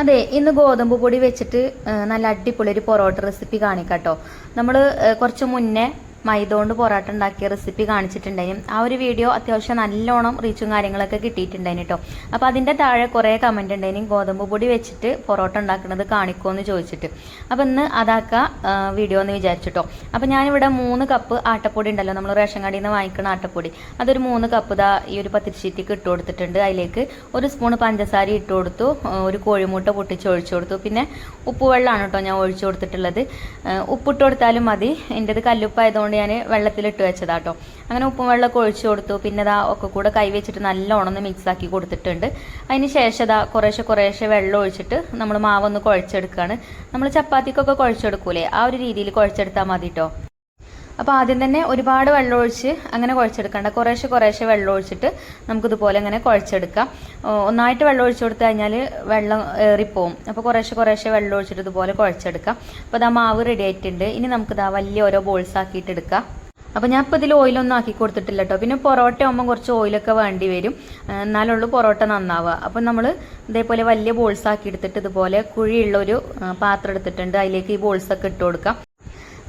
അതെ ഇന്ന് ഗോതമ്പ് പൊടി വെച്ചിട്ട് നല്ല അടിപൊളി ഒരു പൊറോട്ട റെസിപ്പി കാണിക്കാട്ടോ. നമ്മൾ കുറച്ച് മുന്നേ മൈദ കൊണ്ട് പൊറോട്ട ഉണ്ടാക്കിയ റെസിപ്പി കാണിച്ചിട്ടുണ്ടായിരുന്നു ആ ഒരു വീഡിയോ അത്യാവശ്യം നല്ലോണം റീച്ചും കാര്യങ്ങളൊക്കെ കിട്ടിയിട്ടുണ്ടായിരുന്നു കേട്ടോ അപ്പോൾ അതിന്റെ താഴെ കുറേ കമന്റ് ഉണ്ടായിരുന്നു ഗോതമ്പ് പൊടി വെച്ചിട്ട് പൊറോട്ട ഉണ്ടാക്കുന്നത് കാണിക്കുമോ എന്ന് ചോദിച്ചിട്ട്. അപ്പോൾ ഇന്ന് അതാക്ക വീഡിയോ എന്ന് വിചാരിച്ചിട്ടോ അപ്പോൾ ഞാനിവിടെ മൂന്ന് കപ്പ് ആട്ടപ്പൊടി ഉണ്ടല്ലോ. നമ്മൾ റേഷൻ കടയിൽ നിന്ന് വാങ്ങിക്കുന്ന ആട്ടപ്പൊടി. അതൊരു മൂന്ന് കപ്പ് ദാ ഈ ഒരു പത്തിരിശീറ്റിക്ക് ഇട്ട് കൊടുത്തിട്ടുണ്ട്. അതിലേക്ക് ഒരു സ്പൂൺ പഞ്ചസാര ഇട്ട് കൊടുത്തു. ഒരു കോഴിമുട്ട പൊട്ടിച്ച് ഒഴിച്ചു കൊടുത്തു. പിന്നെ ഉപ്പുവെള്ളമാണ് കേട്ടോ ഞാൻ ഒഴിച്ചു കൊടുത്തിട്ടുള്ളത്. ഉപ്പിട്ട് കൊടുത്താലും മതി. എന്റെത് കല്ലുപ്പായതുകൊണ്ട് ഞാൻ വെള്ളത്തിലിട്ട് വെച്ചതാട്ടോ. അങ്ങനെ ഉപ്പും വെള്ളമൊക്കെ ഒഴിച്ചു കൊടുത്തു. പിന്നെ ദാ ഒക്കെ കൂടെ കൈ വെച്ചിട്ട് നല്ലോണം ഒന്ന് മിക്സ് ആക്കി കൊടുത്തിട്ടുണ്ട്. അതിന് ശേഷം ദാ കുറേശ്ശെ കുറേശ്ശെ വെള്ളം ഒഴിച്ചിട്ട് നമ്മൾ മാവൊന്ന് കുഴച്ചെടുക്കുകയാണ് നമ്മൾ ചപ്പാത്തിക്കൊക്കെ കുഴച്ചെടുക്കൂലേ? ആ ഒരു രീതിയിൽ കുഴച്ചെടുത്താൽ മതി കേട്ടോ അപ്പോൾ ആദ്യം തന്നെ ഒരുപാട് വെള്ളമൊഴിച്ച് അങ്ങനെ കുഴച്ചെടുക്കണ്ട. കുറേശ്ശെ കുറേശ്ശെ വെള്ളം ഒഴിച്ചിട്ട് നമുക്കിതുപോലെ അങ്ങനെ കുഴച്ചെടുക്കാം. ഒന്നായിട്ട് വെള്ളം ഒഴിച്ചു കൊടുത്തു കഴിഞ്ഞാൽ വെള്ളം ഏറിപ്പോവും. അപ്പോൾ കുറേശ്ശെ കുറേശ്ശെ വെള്ളം ഒഴിച്ചിട്ട് ഇതുപോലെ കുഴച്ചെടുക്കാം. അപ്പോൾ ഇതാ മാവ് റെഡി ആയിട്ടുണ്ട്. ഇനി നമുക്കിതാ വലിയ ഓരോ ബോൾസ് ആക്കിയിട്ട് എടുക്കാം. അപ്പോൾ ഞാൻ ഇപ്പോൾ ഇതിൽ ഓയിലൊന്നും ആക്കി കൊടുത്തിട്ടില്ല കേട്ടോ പിന്നെ പൊറോട്ട ആകുമ്പോൾ കുറച്ച് ഓയിലൊക്കെ വേണ്ടി വരും. എന്നാലുള്ളൂ പൊറോട്ട നന്നാവുക. അപ്പം നമ്മൾ ഇതേപോലെ വലിയ ബോൾസ് ആക്കി എടുത്തിട്ട് ഇതുപോലെ കുഴിയുള്ളൊരു പാത്രം എടുത്തിട്ടുണ്ട്. അതിലേക്ക് ഈ ബോൾസൊക്കെ ഇട്ട് കൊടുക്കാം.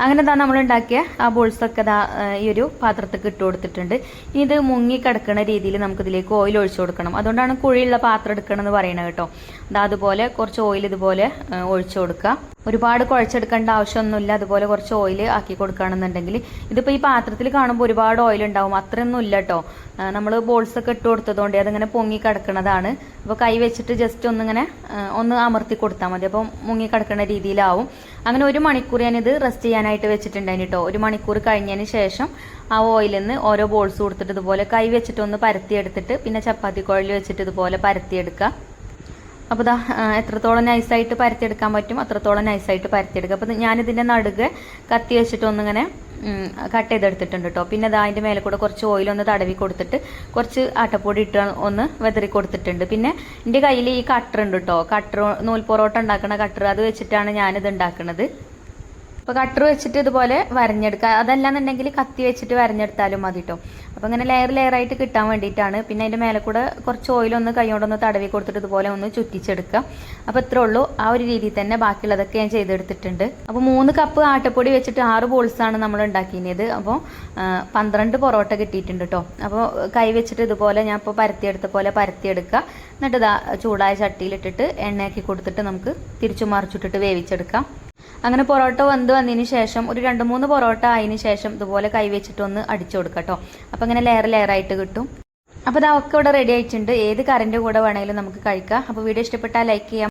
അങ്ങനെ നമ്മൾ ഉണ്ടാക്കിയ ആ ബോൾസൊക്കെ ദാ ഈ ഒരു പാത്രത്തേക്ക് ഇട്ട് കൊടുത്തിട്ടുണ്ട്. ഇനി ഇത് മുങ്ങി കിടക്കുന്ന രീതിയിൽ നമുക്ക് ഇതിലേക്ക് ഓയിൽ ഒഴിച്ചു കൊടുക്കണം. അതുകൊണ്ടാണ് കുഴിയുള്ള പാത്രം എടുക്കണമെന്ന് പറയുന്നത് കേട്ടോ. അതാ അതുപോലെ കുറച്ച് ഓയിൽ ഇതുപോലെ ഒഴിച്ചു കൊടുക്കുക ഒരുപാട് കുഴച്ചെടുക്കേണ്ട ആവശ്യമൊന്നുമില്ല. അതുപോലെ കുറച്ച് ഓയിൽ ആക്കി കൊടുക്കുകയാണെന്നുണ്ടെങ്കിൽ ഇതിപ്പോൾ ഈ പാത്രത്തിൽ കാണുമ്പോൾ ഒരുപാട് ഓയിൽ ഉണ്ടാവും. അത്രയൊന്നും ഇല്ല കേട്ടോ നമ്മൾ ബോൾസ് ഒക്കെ ഇട്ട് കൊടുത്തതുകൊണ്ട് അതിങ്ങനെ പൊങ്ങി കിടക്കുന്നതാണ് അപ്പോൾ കൈ വെച്ചിട്ട് ജസ്റ്റ് ഒന്നിങ്ങനെ ഒന്ന് അമർത്തി കൊടുത്താൽ മതി. അപ്പോൾ മുങ്ങി കിടക്കുന്ന രീതിയിലാവും. അങ്ങനെ ഒരു മണിക്കൂർ ഞാനിത് റെസ്റ്റ് ചെയ്യാനായിട്ട് വെച്ചിട്ടുണ്ടായിരുന്നു കേട്ടോ ഒരു മണിക്കൂർ കഴിഞ്ഞതിന് ശേഷം ആ ഓയിലിൽ നിന്ന് ഓരോ ബോൾസ് കൊടുത്തിട്ട് ഇതുപോലെ കൈ വെച്ചിട്ട് ഒന്ന് പരത്തിയെടുത്തിട്ട് പിന്നെ ചപ്പാത്തി കുഴൽ വെച്ചിട്ട് ഇതുപോലെ പരത്തിയെടുക്കുക. അപ്പോൾ ഇതാ എത്രത്തോളം നൈസായിട്ട് പരത്തിയെടുക്കാൻ പറ്റും അത്രത്തോളം നൈസായിട്ട് പരത്തിയെടുക്കുക. അപ്പോൾ ഞാനിതിന്റെ നടുകെ കത്തി വെച്ചിട്ട് ഒന്നിങ്ങനെ കട്ട് ചെയ്തെടുത്തിട്ടുണ്ട് കേട്ടോ പിന്നെ ദാ അതിന്റെ മേലെ കൂടെ കുറച്ച് ഓയിൽ ഒന്ന് തടവി കൊടുത്തിട്ട് കുറച്ച് ആട്ടപ്പൊടി ഇട്ട് ഒന്ന് വെതറി കൊടുത്തിട്ടുണ്ട്. പിന്നെ എന്റെ കയ്യിൽ ഈ കട്ടർ ഉണ്ട് കേട്ടോ കട്ടർ നൂൽ പൊറോട്ട ഉണ്ടാക്കുന്ന കട്ടർ അത് വെച്ചിട്ടാണ് ഞാനിത് ഉണ്ടാക്കുന്നത് അപ്പോൾ കട്ടർ വെച്ചിട്ട് ഇതുപോലെ വരഞ്ഞെടുക്കുക അതല്ലാന്നുണ്ടെങ്കിൽ കത്തി വെച്ചിട്ട് വരഞ്ഞെടുത്താലും മതി കേട്ടോ അപ്പോൾ അങ്ങനെ ലെയർ ലെയർ ആയിട്ട് കിട്ടാൻ വേണ്ടിയിട്ടാണ്. പിന്നെ അതിന്റെ മേലെ കൂടെ കുറച്ച് ഓയിലൊന്ന് കൈകൊണ്ടൊന്ന് തടവി കൊടുത്തിട്ട് ഇതുപോലെ ഒന്ന് ചുറ്റിച്ചെടുക്കുക അപ്പോൾ ഇത്രേ ഉള്ളൂ. ആ ഒരു രീതിയിൽ തന്നെ ബാക്കിയുള്ളതൊക്കെ ഞാൻ ചെയ്തെടുത്തിട്ടുണ്ട്. അപ്പോൾ മൂന്ന് കപ്പ് ആട്ടപ്പൊടി വെച്ചിട്ട് ആറ് ബോൾസാണ് നമ്മൾ ഉണ്ടാക്കിയത് അപ്പോൾ പന്ത്രണ്ട് പൊറോട്ട കിട്ടിയിട്ടുണ്ട് കേട്ടോ അപ്പോൾ കൈ വെച്ചിട്ട് ഇതുപോലെ ഞാൻ ഇപ്പോൾ പരത്തിയെടുത്ത പോലെ പരത്തിയെടുക്കുക എന്നിട്ട് ഇതാ ചൂടായ ചട്ടിയിലിട്ടിട്ട് എണ്ണയാക്കി കൊടുത്തിട്ട് നമുക്ക് തിരിച്ചു മറിച്ചിട്ടിട്ട് വേവിച്ചെടുക്കാം. അങ്ങനെ പൊറോട്ട വന്ന് വന്നതിന് ശേഷം ഒരു രണ്ട് മൂന്ന് പൊറോട്ട ആയതിന് ശേഷം ഇതുപോലെ കൈ വെച്ചിട്ട് ഒന്ന് അടിച്ചു കൊടുക്കാം കേട്ടോ അപ്പോൾ ഇങ്ങനെ ലെയർ ആയിട്ട് കിട്ടും. അപ്പോൾ ഇതൊക്കെ ഇവിടെ റെഡി ആയിട്ടുണ്ട്. ഏത് കറിന്റെ കൂടെ വേണമെങ്കിലും നമുക്ക് കഴിക്കാം. അപ്പോൾ വീഡിയോ ഇഷ്ടപ്പെട്ടാൽ ലൈക്ക് ചെയ്യാം.